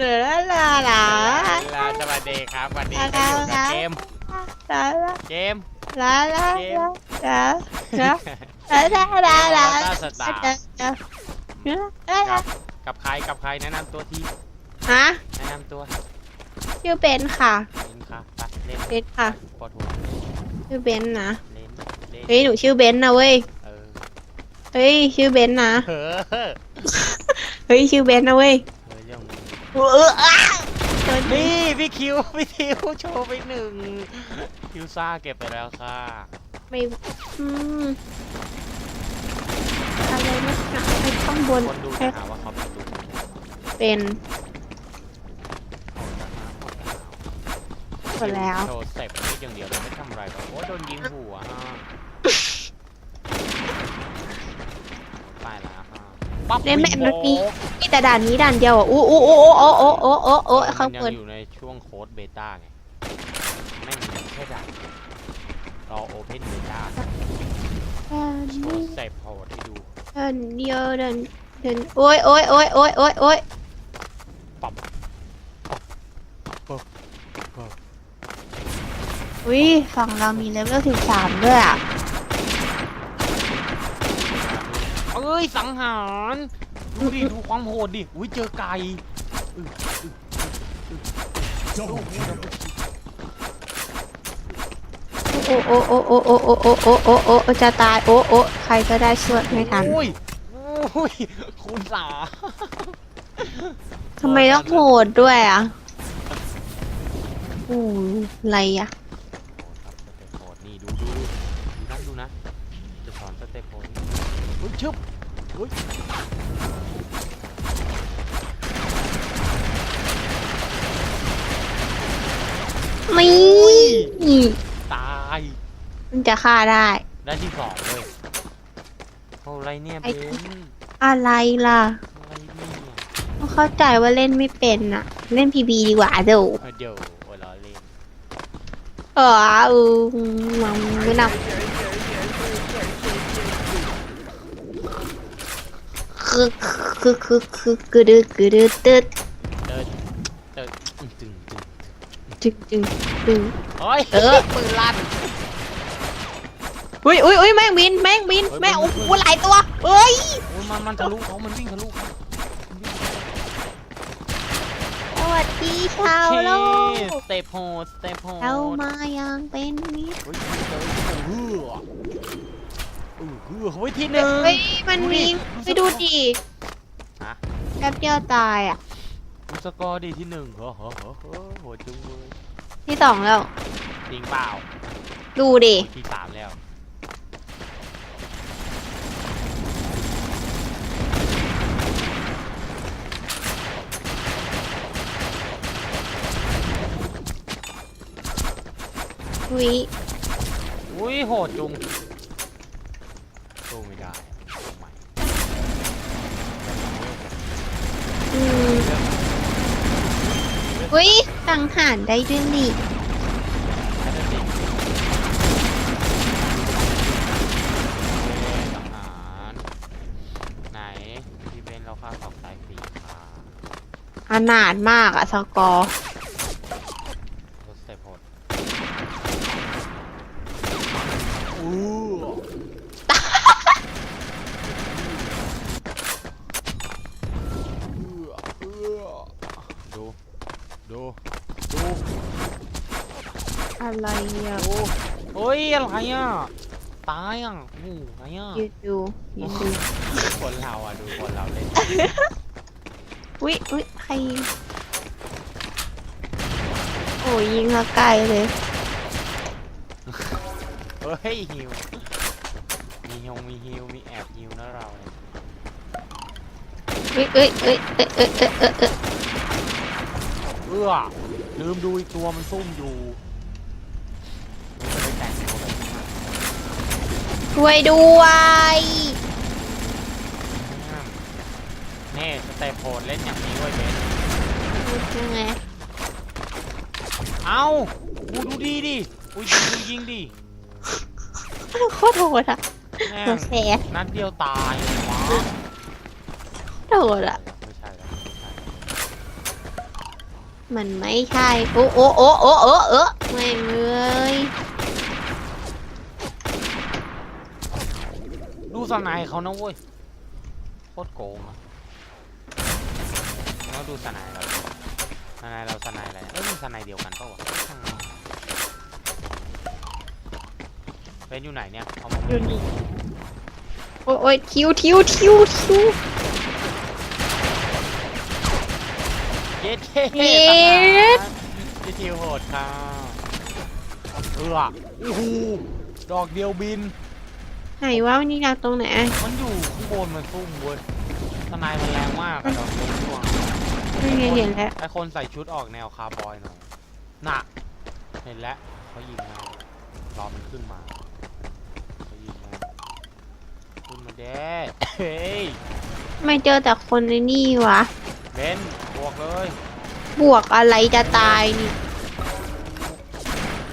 ลาลาลาลา ลาสวัสดีครับวันนี้ลาก็อยู่กับเกมลาลาเกมลาลาเกมลาลาลาลาลาลาลาสตาร์ลากับใครกับใครแนะนำตัวทีฮะแนะนำตัวชื่อเบนค่ะเล่นค่ะเล่นเบนค่ะปวดหัวชื่อเบนนะเล่นเล่นเฮ้ยหนูชื่อเบนนะเว้ยเฮ้ยชื่อเบนนะเฮ้อเฮ้อเฮ้ยชื่อเบนนะเว้ย เรื่องมึงเอออ้าโดนยิงนี่พี่คิวพี่คิวโชว์ไปหนึ่งคิวซ่าเก็บไปแล้วค่ะไม่อืมอะไรนะไอ้ข้างบนคนดูไอ้จะหาว่าเขาเป็นตัวเป็นโหดนะฮะโหดนะฮะหมดแล้วโชว์สเต็ปนี้อย่างเดียวเลยไม่ทำอะไรหรอกโอ้ยโดนยิงหัวฮะตายแล้วฮะ ปั๊บในแมปมันมีโบ๊ะมีแต่ด่านนี้ด่านเดียวอะอู้อู้อู้โอ้โอ้โอ้โอ้โอ้มัเขานยังเปิดอยู่ในช่วงโค้ดเบต้าไงแม่งยังแค่ด่านเดียวรอโอเพนเบต้าด่านโชนี้ว์สเต็ปโหดให้ดูด่านเดียวด่านด่านโอ้ยโอ้ยโอ้ยโอ้ยโอ้ยโอ้ยปั๊บอุ้ยฝั่งเรามีเลเวลสิบสามด้วยอะ เอ้ยสังหารดูดิดูความโหดดิอุ้ยเจอไก่อื้ออื้ออื้ออื้อโอ้โอ้โอ้โอ้โอ้โอ้โอ้โอ้โอ้โอ้จะตายโอ้โอ้ใครก็ได้ช่วยไม่ทันโอ้ยโอ้ยคุณสาทำไมต้องโหดด้วยอะอู้อะไรอะโหดนี่ดูดูดูนะดูนะจะสอนสเต็ปโหดนี่เฮ้ยชึบ เฮ้ยไม่นี่ตายมันจะฆ่าได้ ได้ที่สองเลยโอ้อะไรเนี่ยไอ้เบที่นอะไรล่ะ อะไรเนี่ยต้องเข้าใจว่าเล่นไม่เป็นอะเล่นพีบีดีกว่าเดี๋ยวเออเดี๋ยวเวลาเล่นเออเออมังไม่นำ คือคือคือคือกระดึกกระดึกตึ๊ดเดินเดินตึงตึงตึงจึงจึงจึงเฮ้ยเออ ปืนลั่นอุ้ยอุ้ยอุ้ยแม่งบินแม่งบินแม่งโอ้โหหลายตัวเอ้ยโอ้ยมันมันทะลุเขามันวิ่งทะลุเขาสวัสดีชาวโลกสเตปโหดสเตปโหดเรามายังเป็นมิตรเฮ้ยเจอเฮือเออ เฮือเฮ้ยที่หนึ่ง เฮ้ยมันมีดูไปดิดูดูสกอร์ดิฮะ แป๊บเดียวตายอะ ดูสกอร์ดิที่หนึ่งเฮ้อเฮ้อเฮ้อเฮ้อโหดจุงเลยที่สองแล้ว จริงเปล่าดูดิ ที่สามแล้ววิอุ้ยโหดจุงสู้ไม่ได้สู้ใหม่ อืมวิ สังหารได้ด้วยนี่ไม่ได้สิสังหารไหนพี่เบนเราฆ่าสองสายสีค่ะอนาถมากอะสกอร์รถสเต็ปโหดอู้ดู ดู ดู อะไรอะดูเฮ้ยอะไรอะตายอะโอ้โหอะไรอะยืนดูยืนดูคนเราอะดูคนเราเล่นวิวิใครยิงโอ้ยยิงมาไกลเลยเฮ้ยฮิวมีฮิวมีฮิวมีแอบฮิวนะเราเนี่ยเอ้ยเอ้ยเอ้ยเอ้ยเอ้ยเอ้ยเอ้ยเอ้ยเอื้อลืมดูอีกตัวมันซุ่มอยู่มันจะไปแต่งตัวแบบนี้ ช่วยด้วยเน่สเตปโหดเล่นอย่างนี้เว้ยเบนยังไง เอ้ากูดูดีดิอุ้ยยิงดูยิงดิโคตรโหดอะแม่หัวงแสนัดเดียวตายเลยวะโหดอะไม่ใช่แล้วไม่ใช่แล้วมันไม่ใช่ โอ้โอ้โอ้โอ้โอ้เออแม่งเลย ดูสไนเขานะเว้ยโคตรโกงอะแล้วดูสไนเราดิสไนเราสไนอะไรเอ้ยมันสไนเดียวกันเปล่าวะช่างมันเป็นอยู่ไหนเนี่ยเอามาดูนี่โอ้ยโอ้ยทิวทิวทิวทิวเย็ดเท่เย็ดพี่ทิวโหดค่ะเออโอ้โหดอกเดียวบิน ไหนว่ามันยิงจากตรงไหนอะมันอยู่ข้างบนมันซุ่มเว้ยสไนมันแรงมากอะดอกเดียวช่วงไม่ไงเห็นแล้วไอคนใส่ชุดออกแนวคาร์บอยหน่อยน่ะเห็นแล้วเขายิงมารอมันขึ้นมาเขายิงมาขึ้นมาเด้เฮ้ยไม่เจอแต่คนในนี่วะเบนบวกเลยบวกอะไรจะตายนี่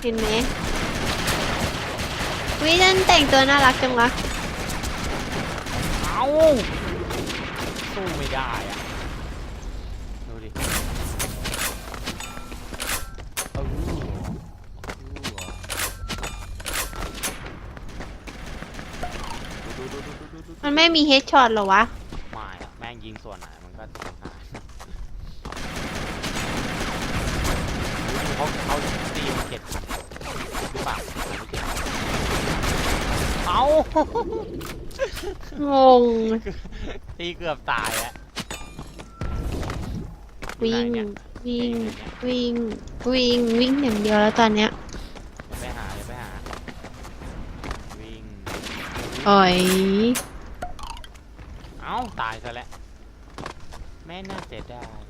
เห็นไหม วิฉันแต่งตัวน่ารักจังวะเอาสู้ไม่ได้อะดูดิเอาดูดูดูดูดูดูมันไม่มีเฮดช็อตเหรอวะ ไม่อะแม่งยิงส่วนไหนมันก็หายเขาเขาตีมันเจ็ดพันหรือเปล่า เอางงตีเกือบตายอะวิ่งอยู่ไหนเนี่ยวิ่งวิ่งวิ่งวิ่งอย่างเดียวแล้วตอนเนี้ยเดี๋ยวไปหาเดี๋ยวไปหา วิ่ง อ่อยเอ้า ตายซะแล้ว แม่น่าเสียดาย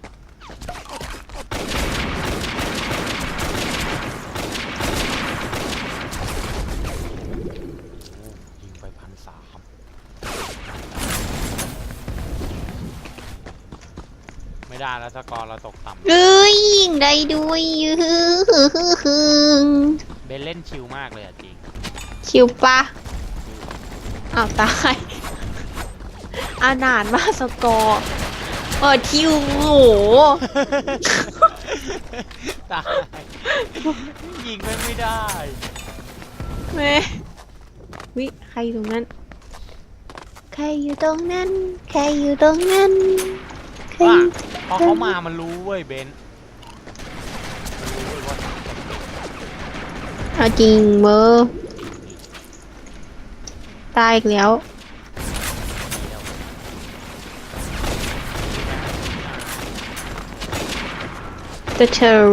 ไม่ได้แล้วสกอร์เราตกต่ำเอ้ยยิงได้ด้วยยือฮึงเบนเล่นชิลมากเลยอะจริงชิวปะอ้าวตายอาหนานมากสกอร์เออทิวโหตายยิงไม่ไม่ได้แม่วิใครอยู่ตรงนั้น ใครอยู่ตรงนั้น ใครอยู่ตรงนั้น ใครว่าอยู่ พอเขามามันรู้เว้ยเบนมันรู้เว้ยว่าเอาจริงเบอร์ตายอีกแล้วเดี๋ยว The Turn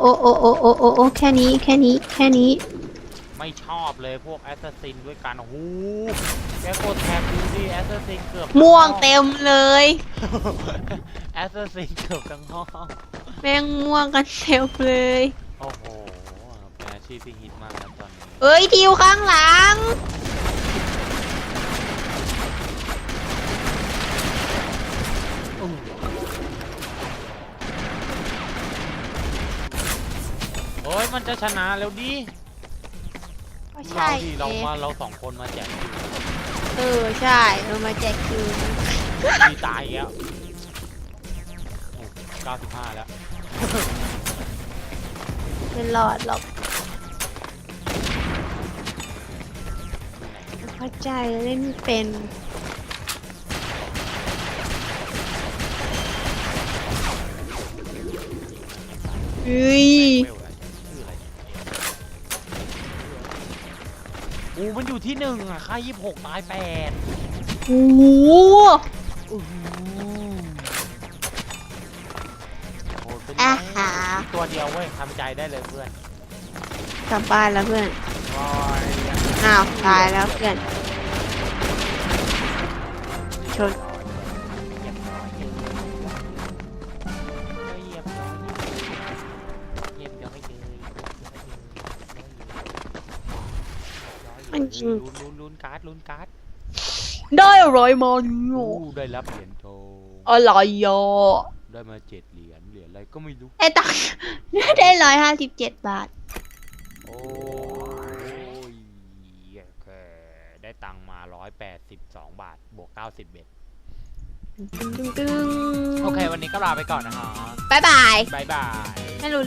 โอ้โอ้โอ้โอ้โอ้โอ้แค่นี้แค่นี้แค่นี้ ไม่ชอบเลยพวกแอสซัสซินด้วยกันหูแโหแกโคตรแทบดูดิแอสซัสซินเกือบม่วงเต็มเลย แอสซัสซินเกือบทั้งห้อง แม่งม่วงกันเต็มเลย โอ้โหแป็อชีพที่ฮิตมากตอนนี้ เอ้ยทิวข้างหลัง มันจะชนะแล้วดิก็เราใช่ดิเราเอ๊ะมาเราสองคนมาแจกคิวเออใช่เรามาแจกคิวดีตายอีกแล้วโอ้เก้าสิบห้าแล้วเป็นหลอดหรอกเข้าใจเล่นไม่เป็นเฮ้ย เวล อ้มันอยู่ที่หนึ่งอะค่ายี่สิบหกตายแปดโอ้โหโอ้โหโอ้เป็นไงอาหาอีกตัวเดียวเว้ยทำใจได้เลยเพื่อนกลับบ้านแล้วเพื่อนรอยอ้าวตายแล้วเพื่อน ชน มันจริงลุ้นลุ้นลุ้นการ์ดลุ้นการ์ดได้อะไรมาเนี่ยอู้ได้รับเหรียญทองอะไรอะได้มาเจ็ดเหรียญยญเหรียญอะไรก็ไม่รู้ได้ตังค์ได้ร้อยห้าสิบเจ็ดบาท โอ้ยแค่ได้ตังค์มาร้อยแปดสิบสองบาทบวกเก้าสิบเบ็ดตึงตึงตึงโอเค วันนี้ก็ลาไปก่อนนะฮะบายบายบายบายไม่รู้